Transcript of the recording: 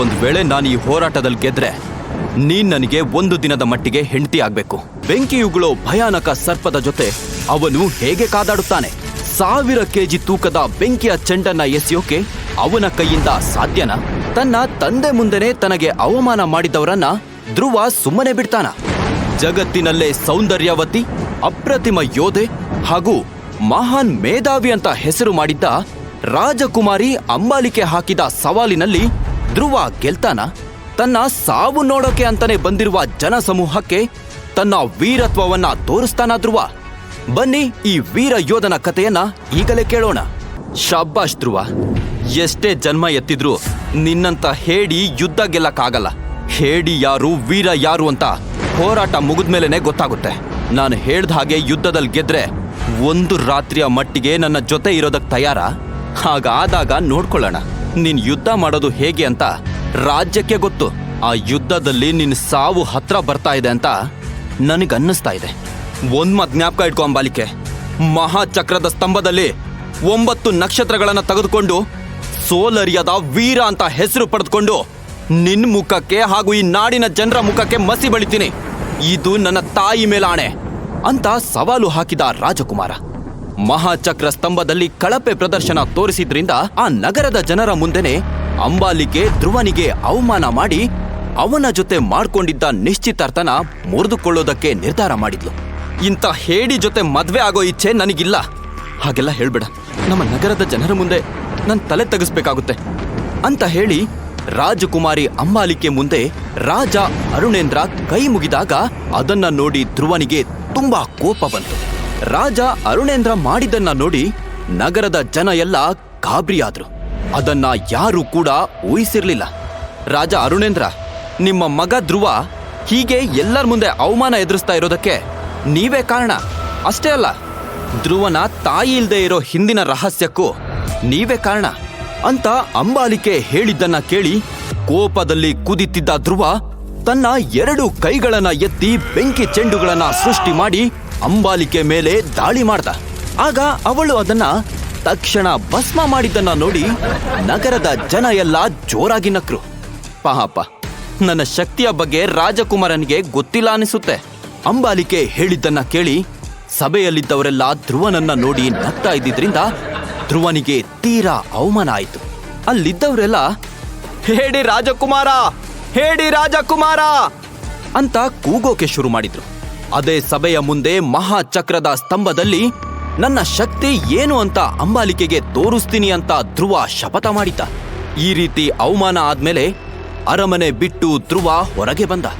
ಒಂದ್ ವೇಳೆ ನಾನು ಈ ಹೋರಾಟದಲ್ಲಿ ಗೆದ್ರೆ, ನೀನ್ ನನಗೆ ಒಂದು ದಿನದ ಮಟ್ಟಿಗೆ ಹೆಂಡತಿ ಆಗ್ಬೇಕು. ಬೆಂಕಿಯುಗುಳೋ ಭಯಾನಕ ಸರ್ಪದ ಜೊತೆ ಅವನು ಹೇಗೆ ಕಾದಾಡುತ್ತಾನೆ? ಸಾವಿರ ಕೆಜಿ ತೂಕದ ಬೆಂಕಿಯ ಚೆಂಡನ್ನ ಎಸೆಯೋಕೆ ಅವನ ಕೈಯಿಂದ ಸಾಧ್ಯನ? ತನ್ನ ತಂದೆ ಮುಂದೆನೆ ತನಗೆ ಅವಮಾನ ಮಾಡಿದವರನ್ನ ಧ್ರುವ ಸುಮ್ಮನೆ ಬಿಡ್ತಾನ? ಜಗತ್ತಿನಲ್ಲೇ ಸೌಂದರ್ಯವತಿ, ಅಪ್ರತಿಮ ಯೋಧೆ ಹಾಗೂ ಮಹಾನ್ ಮೇಧಾವಿ ಅಂತ ಹೆಸರು ಮಾಡಿದ್ದ ರಾಜಕುಮಾರಿ ಅಂಬಾಲಿಕೆ ಹಾಕಿದ ಸವಾಲಿನಲ್ಲಿ ಧ್ರುವ ಗೆಲ್ತಾನ? ತನ್ನ ಸಾವು ನೋಡೋಕೆ ಅಂತಾನೆ ಬಂದಿರುವ ಜನಸಮೂಹಕ್ಕೆ ತನ್ನ ವೀರತ್ವವನ್ನ ತೋರಿಸ್ತಾನ ಧ್ರುವ? ಬನ್ನಿ ಈ ವೀರ ಯೋಧನ ಕಥೆಯನ್ನ ಈಗಲೇ ಕೇಳೋಣ. ಶಬ್ಬಾಷ್ ಧ್ರುವ, ಎಷ್ಟೇ ಜನ್ಮ ಎತ್ತಿದ್ರು ನಿನ್ನಂತ ಹೇಡಿ ಯುದ್ಧ ಗೆಲ್ಲಕ್ಕಾಗಲ್ಲ. ಹೇಡಿ ಯಾರು, ವೀರ ಯಾರು ಅಂತ ಹೋರಾಟ ಮುಗಿದ್ಮೇಲೆನೆ ಗೊತ್ತಾಗುತ್ತೆ. ನಾನು ಹೇಳ್ದ ಹಾಗೆ ಯುದ್ಧದಲ್ಲಿ ಗೆದ್ರೆ ಒಂದು ರಾತ್ರಿಯ ಮಟ್ಟಿಗೆ ನನ್ನ ಜೊತೆ ಇರೋದಕ್ಕೆ ತಯಾರ? ಹಾಗಾದಾಗ ನೋಡ್ಕೊಳ್ಳೋಣ. ನೀನ್ ಯುದ್ಧ ಮಾಡೋದು ಹೇಗೆ ಅಂತ ರಾಜ್ಯಕ್ಕೆ ಗೊತ್ತು. ಆ ಯುದ್ಧದಲ್ಲಿ ನಿನ್ ಸಾವು ಹತ್ರ ಬರ್ತಾ ಇದೆ ಅಂತ ನನಗನ್ನಿಸ್ತಾ ಇದೆ. ಒಂದ್ ಮತ್ ಜ್ಞಾಪಕ ಇಟ್ಕೊಂಬ ಬಾಲಿಕೆ ಮಹಾಚಕ್ರದ ಸ್ತಂಭದಲ್ಲಿ ಒಂಬತ್ತು ನಕ್ಷತ್ರಗಳನ್ನ ತೆಗೆದುಕೊಂಡು ಸೋಲರಿಯದ ವೀರ ಅಂತ ಹೆಸರು ಪಡೆದುಕೊಂಡು ನಿನ್ ಮುಖಕ್ಕೆ ಹಾಗೂ ಈ ನಾಡಿನ ಜನರ ಮುಖಕ್ಕೆ ಮಸಿ ಬಳಿತೀನಿ. ಇದು ನನ್ನ ತಾಯಿ ಮೇಲಾಣೆ ಅಂತ ಸವಾಲು ಹಾಕಿದ ರಾಜಕುಮಾರ. ಮಹಾಚಕ್ರ ಸ್ತಂಭದಲ್ಲಿ ಕಳಪೆ ಪ್ರದರ್ಶನ ತೋರಿಸಿದ್ರಿಂದ ಆ ನಗರದ ಜನರ ಮುಂದೆನೆ ಅಂಬಾಲಿಕೆ ಧ್ರುವನಿಗೆ ಅವಮಾನ ಮಾಡಿ ಅವನ ಜೊತೆ ಮಾಡ್ಕೊಂಡಿದ್ದ ನಿಶ್ಚಿತಾರ್ಥನ ಮುರಿದುಕೊಳ್ಳೋದಕ್ಕೆ ನಿರ್ಧಾರ ಮಾಡಿದ್ಲು. ಇಂಥ ಹೇಡಿ ಜೊತೆ ಮದ್ವೆ ಆಗೋ ಇಚ್ಛೆ ನನಗಿಲ್ಲ. ಹಾಗೆಲ್ಲ ಹೇಳ್ಬೇಡ. ನಮ್ಮ ನಗರದ ಜನರ ಮುಂದೆ ನನ್ನ ತಲೆ ತೆಗಿಸ್ಬೇಕಾಗುತ್ತೆ. ಅಂತ ಹೇಳಿ ರಾಜಕುಮಾರಿ ಅಂಬಾಲಿಕೆ ಮುಂದೆ ರಾಜ ಅರುಣೇಂದ್ರ ಕೈ ಮುಗಿದಾಗ ಅದನ್ನ ನೋಡಿ ಧ್ರುವನಿಗೆ ತುಂಬಾ ಕೋಪ ಬಂತು. ರಾಜ ಅರುಣೇಂದ್ರ ಮಾಡಿದ್ದನ್ನ ನೋಡಿ ನಗರದ ಜನ ಎಲ್ಲ ಗಾಬರಿಯಾದ್ರು. ಅದನ್ನ ಯಾರೂ ಕೂಡ ಊಹಿಸಿರ್ಲಿಲ್ಲ. ರಾಜ ಅರುಣೇಂದ್ರ, ನಿಮ್ಮ ಮಗ ಧ್ರುವ ಹೀಗೆ ಎಲ್ಲರ ಮುಂದೆ ಅವಮಾನ ಎದುರಿಸ್ತಾ ಇರೋದಕ್ಕೆ ನೀವೇ ಕಾರಣ? ಅಷ್ಟೇ ಅಲ್ಲ, ಧ್ರುವನ ತಾಯಿ ಇಲ್ಲದೆ ಇರೋ ಹಿಂದಿನ ರಹಸ್ಯಕ್ಕೂ ನೀವೇ ಕಾರಣ? ಅಂತ ಅಂಬಾಲಿಕೆ ಹೇಳಿದ್ದನ್ನ ಕೇಳಿ ಕೋಪದಲ್ಲಿ ಕುದಿತಿದ್ದ ಧ್ರುವ ತನ್ನ ಎರಡು ಕೈಗಳನ್ನ ಎತ್ತಿ ಬೆಂಕಿ ಚೆಂಡುಗಳನ್ನ ಸೃಷ್ಟಿ ಮಾಡಿ ಅಂಬಾಲಿಕೆ ಮೇಲೆ ದಾಳಿ ಮಾಡ್ದ. ಆಗ ಅವಳು ಅದನ್ನ ತಕ್ಷಣ ಭಸ್ಮ ಮಾಡಿದ್ದನ್ನ ನೋಡಿ ನಗರದ ಜನ ಎಲ್ಲ ಜೋರಾಗಿ ನಕ್ರು. ಪಾಪ, ನನ್ನ ಶಕ್ತಿಯ ಬಗ್ಗೆ ರಾಜಕುಮಾರನಿಗೆ ಗೊತ್ತಿಲ್ಲ ಅನಿಸುತ್ತೆ. ಅಂಬಾಲಿಕೆ ಹೇಳಿದ್ದನ್ನ ಕೇಳಿ ಸಭೆಯಲ್ಲಿದ್ದವರೆಲ್ಲ ಧ್ರುವನನ್ನ ನೋಡಿ ನಗ್ತಾ ಇದ್ದಿದ್ರಿಂದ ಧ್ರುವನಿಗೆ ತೀರಾ ಅವಮಾನ ಆಯಿತು. ಅಲ್ಲಿದ್ದವರೆಲ್ಲ, ಹೇಳಿ ರಾಜಕುಮಾರ! ಹೇಳಿ ರಾಜಕುಮಾರ! ಅಂತ ಕೂಗೋಕೆ ಶುರು ಮಾಡಿದ್ರು. ಅದೇ ಸಭೆಯ ಮುಂದೆ ಮಹಾಚಕ್ರದ ಸ್ತಂಭದಲ್ಲಿ ನನ್ನ ಶಕ್ತಿ ಏನು ಅಂತ ಅಂಬಾಲಿಕೆಗೆ ತೋರಿಸ್ತೀನಿ ಅಂತ ಧ್ರುವ ಶಪಥ ಮಾಡಿದ್ದ. ಈ ರೀತಿ ಅವಮಾನ ಆದ್ಮೇಲೆ ಅರಮನೆ ಬಿಟ್ಟು ಧ್ರುವ ಹೊರಗೆ ಬಂದ.